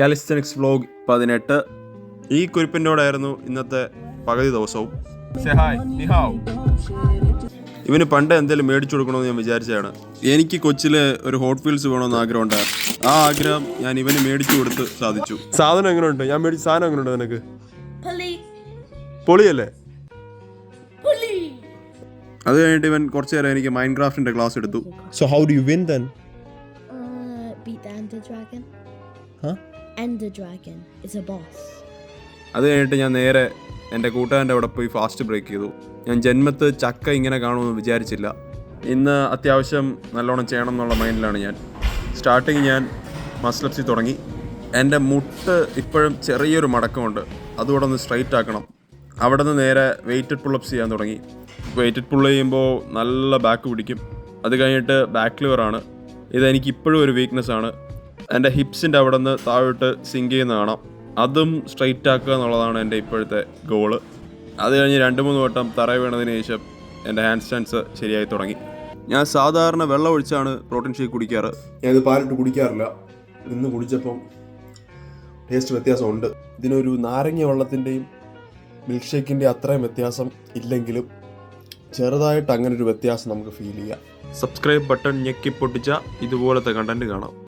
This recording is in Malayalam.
കാലിസ്റ്റനിക്സ് വ്ലോഗ് പതിനെട്ട്. ഈ കുരിപ്പിന്റെയോടായിരുന്നു ഇന്നത്തെ പകുതി ദിവസവും. ഇവന് പണ്ട് എന്തെങ്കിലും മേടിച്ചു കൊടുക്കണമെന്ന് ഞാൻ വിചാരിച്ചതാണ്. എനിക്ക് കൊച്ചിൽ ഒരു ഹോട്ട് വീൽസ് വേണമെന്ന് ആഗ്രഹം ഉണ്ടായിരുന്നു ആ ആഗ്രഹം ഞാൻ ഇവന് മേടിച്ചു കൊടുത്ത് സാധിച്ചു. സാധനം എങ്ങനെയുണ്ട് ഞാൻ മേടിച്ച സാധനം എങ്ങനെയുണ്ട് നിനക്ക്. പൊളിയല്ലേ. അത് കഴിഞ്ഞിട്ട് ഇവൻ കുറച്ച് നേരം എനിക്ക് മൈൻഡ് ക്രാഫ്റ്റിന്റെ ക്ലാസ് എടുത്തു so how do you win then beat the Ender അത് കഴിഞ്ഞിട്ട് ഞാൻ നേരെ എന്റെ കൂട്ടുകാരന്റെ അവിടെ പോയി ഫാസ്റ്റ് ബ്രേക്ക് ചെയ്തു. ഞാൻ ജന്മത്ത് ചക്ക ഇങ്ങനെ കാണുമെന്ന് വിചാരിച്ചില്ല. ഇന്ന് അത്യാവശ്യം നല്ലോണം ചെയ്യണം എന്നുള്ള മൈൻഡിലാണ് ഞാൻ. സ്റ്റാർട്ടിങ് ഞാൻ മസ്ലപ്സി തുടങ്ങി. എന്റെ മുട്ട് ഇപ്പോഴും ചെറിയൊരു മടക്കമുണ്ട്. അതുകൂടെ ഒന്ന് സ്ട്രൈറ്റ് ആക്കണം. അവിടെ നിന്ന് നേരെ വെയിറ്റഡ് പുള്ളപ്സ് ചെയ്യാൻ തുടങ്ങി. വെയിറ്റഡ് പുള്ള് ചെയ്യുമ്പോൾ നല്ല ബാക്ക് പിടിക്കും. അത് കഴിഞ്ഞിട്ട് ബാക്ക് ലിവറാണ് ഇതെനിക്ക് ഇപ്പോഴും ഒരു വീക്ക്നെസ് ആണ്. എന്റെ ഹിപ്സിന്റെ അവിടെ നിന്ന് താഴോട്ട് സിങ്ക് ചെയ്യുന്ന കാണാം. അതും സ്ട്രൈറ്റ് ആക്കുക എന്നുള്ളതാണ് എന്റെ ഇപ്പോഴത്തെ ഗോൾ അത് കഴിഞ്ഞ് രണ്ട് മൂന്ന് വട്ടം തറ വീണതിന് ശേഷം എന്റെ ഹാൻഡ് സ്റ്റാൻഡ്സ് ശരിയായി തുടങ്ങി. ഞാൻ സാധാരണ വെള്ളം ഒഴിച്ചാണ് പ്രോട്ടീൻ ഷേക്ക് കുടിക്കാറ്. ഞാൻ ഇത് പാലിട്ട് കുടിക്കാറില്ല. ഇന്ന് കുടിച്ചപ്പം ടേസ്റ്റ് വ്യത്യാസമുണ്ട്. ഇതിനൊരു നാരങ്ങ വെള്ളത്തിന്റെയും മിൽക്ക് ഷേക്കിന്റെ അത്രയും വ്യത്യാസം ഇല്ലെങ്കിലും ചെറുതായിട്ട് അങ്ങനെ ഒരു വ്യത്യാസം നമുക്ക് ഫീൽ ചെയ്യാം. സബ്സ്ക്രൈബ് ബട്ടൺ ഞെക്കി പൊട്ടിച്ച ഇതുപോലത്തെ കണ്ടന്റ് കാണാം.